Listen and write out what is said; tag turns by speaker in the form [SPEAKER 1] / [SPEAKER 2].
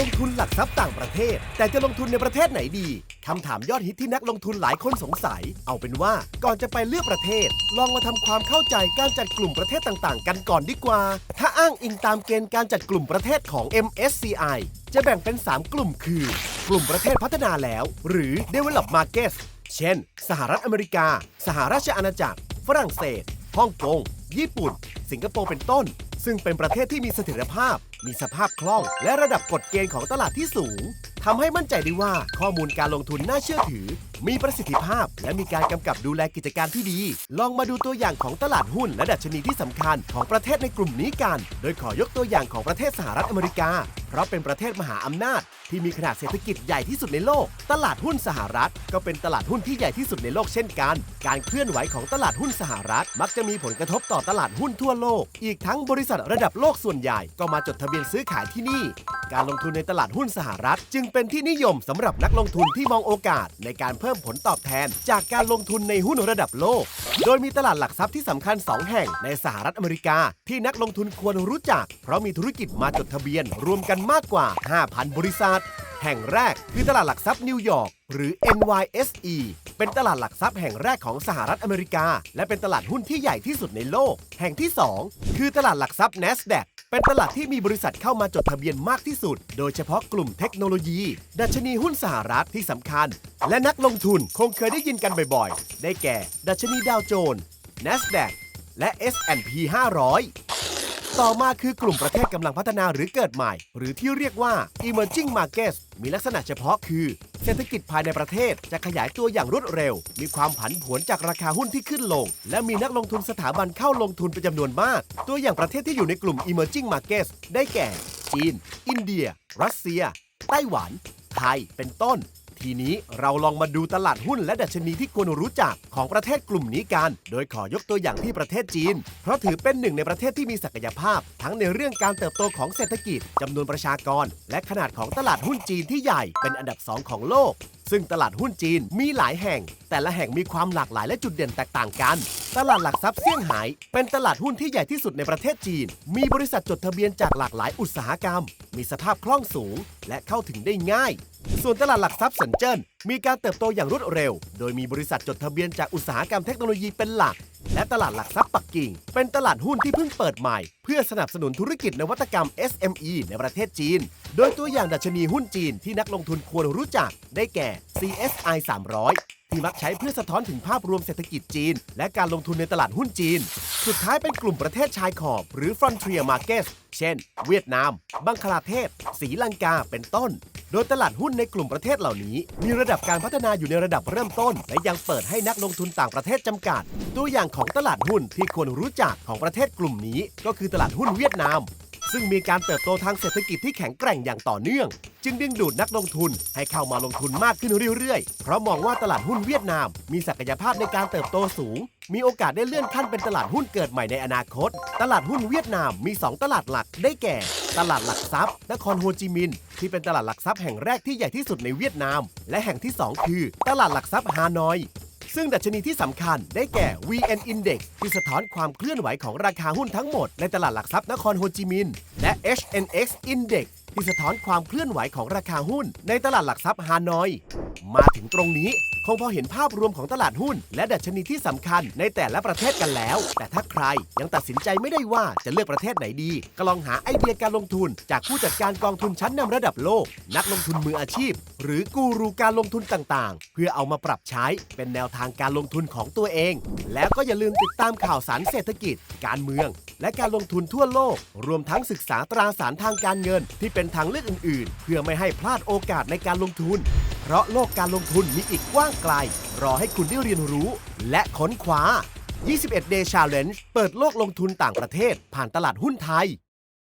[SPEAKER 1] ลงทุนหลักทรัพย์ต่างประเทศ แต่จะลงทุนในประเทศไหนดีคำถามยอดฮิตที่นักลงทุนหลายคนสงสัย เอาเป็นว่าก่อนจะไปเลือกประเทศ ลองมาทำความเข้าใจการจัดกลุ่มประเทศต่างๆ กันก่อนดีกว่า ถ้าอ้างอิงตามเกณฑ์การจัดกลุ่มประเทศของ MSCI จะแบ่งเป็น 3 กลุ่มคือ กลุ่มประเทศพัฒนาแล้ว หรือ Developed Markets เช่น สหรัฐอเมริกา สหราชอาณาจักร ฝรั่งเศส ฮ่องกง ญี่ปุ่น สิงคโปร์ เป็นต้น ซึ่งเป็นประเทศที่มีเสถียรภาพ มีสภาพคล่อง และระดับกฎเกณฑ์ของตลาดที่สูงทำให้มั่นใจได้ว่าข้อมูลการลงทุนน่าเชื่อถือมีประสิทธิภาพ และมีการกำกับดูแลกิจการที่ดี ลองมาดูตัวอย่างของตลาดหุ้นและดัชนีที่สำคัญของประเทศในกลุ่มนี้กัน โดยขอยกตัวอย่างของประเทศสหรัฐอเมริกา เพราะเป็นประเทศมหาอำนาจ ที่มีขนาดเศรษฐกิจใหญ่ที่สุดในโลก ตลาดหุ้นสหรัฐ ก็เป็นตลาดหุ้นที่ใหญ่ที่สุดในโลกเช่นกัน การเคลื่อนไหวของตลาดหุ้นสหรัฐ มักจะมีผลกระทบต่อตลาดหุ้นทั่วโลก อีกทั้งบริษัทระดับโลกส่วนใหญ่ก็มาจดทะเบียนซื้อขายที่นี่ การลงทุนในตลาดหุ้นสหรัฐ จึงเป็นที่นิยมสำหรับนักลงทุนที่มองโอกาสในการพิ่มผลตอบแทน จากการลงทุนในหุ้นระดับโลก โดยมีตลาดหลักทรัพย์ที่สำคัญ 2 แห่งในสหรัฐอเมริกา ที่นักลงทุนควรรู้จัก เพราะมีธุรกิจมาจดทะเบียน รวมกันมากกว่า 5,000 บริษัท แห่งแรกคือตลาดหลักทรัพย์นิวยอร์กหรือ NYSE เป็นตลาดหลักทรัพย์แห่งแรกของสหรัฐอเมริกา และเป็นตลาดหุ้นที่ใหญ่ที่สุดในโลก แห่งที่ 2 คือตลาดหลักทรัพย์ NASDAQ เป็นตลาดที่มีบริษัทเข้ามาจดทะเบียนมากที่สุด โดยเฉพาะกลุ่มเทคโนโลยี ดัชนีหุ้นสหรัฐที่สำคัญ และนักลงทุนคงเคยได้ยินกันบ่อยๆ ได้แก่ ดัชนีดาวโจนส์ NASDAQ และ S&P 500 ต่อมาคือกลุ่มประเทศกำลังพัฒนาหรือเกิดใหม่ หรือที่เรียกว่า emerging markets มีลักษณะเฉพาะคือ เศรษฐกิจภายในประเทศจะขยายตัวอย่างรวดเร็ว มีความผันผวนจากราคาหุ้นที่ขึ้นลง และมีนักลงทุนสถาบันเข้าลงทุนเป็นจำนวนมาก ตัวอย่างประเทศที่อยู่ในกลุ่ม emerging markets ได้แก่ จีน อินเดีย รัสเซีย ไต้หวัน ไทย เป็นต้น ทีนี้เราลองมาดูตลาดหุ้นและดัชนีที่ควรรู้จักของประเทศกลุ่มนี้กัน โดยขอยกตัวอย่างที่ประเทศจีน เพราะถือเป็นหนึ่งในประเทศที่มีศักยภาพ ทั้งในเรื่องการเติบโตของเศรษฐกิจจำนวนประชากร และขนาดของตลาดหุ้นจีนที่ใหญ่เป็นอันดับสองของโลก ซึ่งตลาดหุ้นจีนมีหลายแห่ง แต่ละแห่งมีความหลากหลายและจุดเด่นแตกต่างกัน ตลาดหลักทรัพย์เซี่ยงไฮ้เป็นตลาดหุ้นที่ใหญ่ที่สุดในประเทศจีน มีบริษัทจดทะเบียนจากหลากหลายอุตสาหกรรม มีสภาพคล่องสูง และเข้าถึงได้ง่าย ส่วนตลาดหลักทรัพย์เซินเจิ้นมีการเติบโตอย่างรวดเร็ว โดยมีบริษัทจดทะเบียนจากอุตสาหกรรมเทคโนโลยีเป็นหลัก และตลาดหลักทรัพย์ปักกิ่ง เป็นตลาดหุ้นที่เพิ่งเปิดใหม่ เพื่อสนับสนุนธุรกิจนวัตกรรม SME ในประเทศจีน โดยตัวอย่างดัชนีหุ้นจีนที่นักลงทุนควรรู้จัก ได้แก่ CSI 300ที่มักใช้เพื่อสะท้อนถึงภาพรวมเศรษฐกิจจีน และการลงทุนในตลาดหุ้นจีน สุดท้ายเป็นกลุ่มประเทศชายขอบ หรือ Frontier Markets เช่น เวียดนาม บังคลาเทศศรีลังกา เป็นต้น โดยตลาดหุ้นในกลุ่มประเทศเหล่านี้ มีระดับการพัฒนาอยู่ในระดับเริ่มต้น และยังเปิดให้นักลงทุนต่างประเทศจำกัด ตัวอย่างของตลาดหุ้นที่ควรรู้จักของประเทศกลุ่มนี้ ก็คือตลาดหุ้นเวียดนาม ซึ่งมีการเติบโตทางเศรษฐกิจที่แข็งแกร่งอย่างต่อเนื่อง จึงดึงดูดนักลงทุนให้เข้ามาลงทุนมากขึ้นเรื่อยๆ เพราะมองว่าตลาดหุ้นเวียดนาม มีศักยภาพในการเติบโตสูง มีโอกาสได้เลื่อนขั้นเป็นตลาดหุ้นเกิดใหม่ในอนาคต ตลาดหุ้นเวียดนามมี 2 ตลาดหลักได้แก่ ตลาดหลักทรัพย์ นครโฮจิมินห์ ที่เป็นตลาดหลักทรัพย์แห่งแรกที่ใหญ่ที่สุดในเวียดนาม และแห่งที่ 2 คือ ตลาดหลักทรัพย์ฮานอย ซึ่งดัชนีที่สำคัญได้แก่ VN Index ที่สะท้อนความเคลื่อนไหวของราคาหุ้นทั้งหมดในตลาดหลักทรัพย์นครโฮจิมินห์และ HNX Index ที่สะท้อนความเคลื่อนไหวของราคาหุ้น ในตลาดหลักทรัพย์ฮานอย มาถึงตรงนี้คงพอเห็นภาพรวมของตลาดหุ้น และดัชนีที่สำคัญในแต่ละประเทศกันแล้ว แต่ถ้าใครยังตัดสินใจไม่ได้ว่าจะเลือกประเทศไหนดี ก็ลองหาไอเดียการลงทุน จากผู้จัดการกองทุนชั้นนำระดับโลก นักลงทุนมืออาชีพ หรือกูรูการลงทุนต่าง ๆ เพื่อเอามาปรับใช้เป็นแนวทางการลงทุนของตัวเอง แล้วก็อย่าลืมติดตามข่าวสารเศรษฐกิจ การเมือง และการลงทุนทั่วโลก รวมทั้งศึกษาตราสารทางการเงินที่เป็นเป็นทางเลือกอื่น ๆ เพื่อไม่ให้พลาดโอกาสในการลงทุน เพราะโลกการลงทุนมีอีกกว้างไกล รอให้คุณได้เรียนรู้ และค้นคว้า 21 Day Challenge เปิดโลกลงทุนต่างประเทศ ผ่านตลาดหุ้นไทย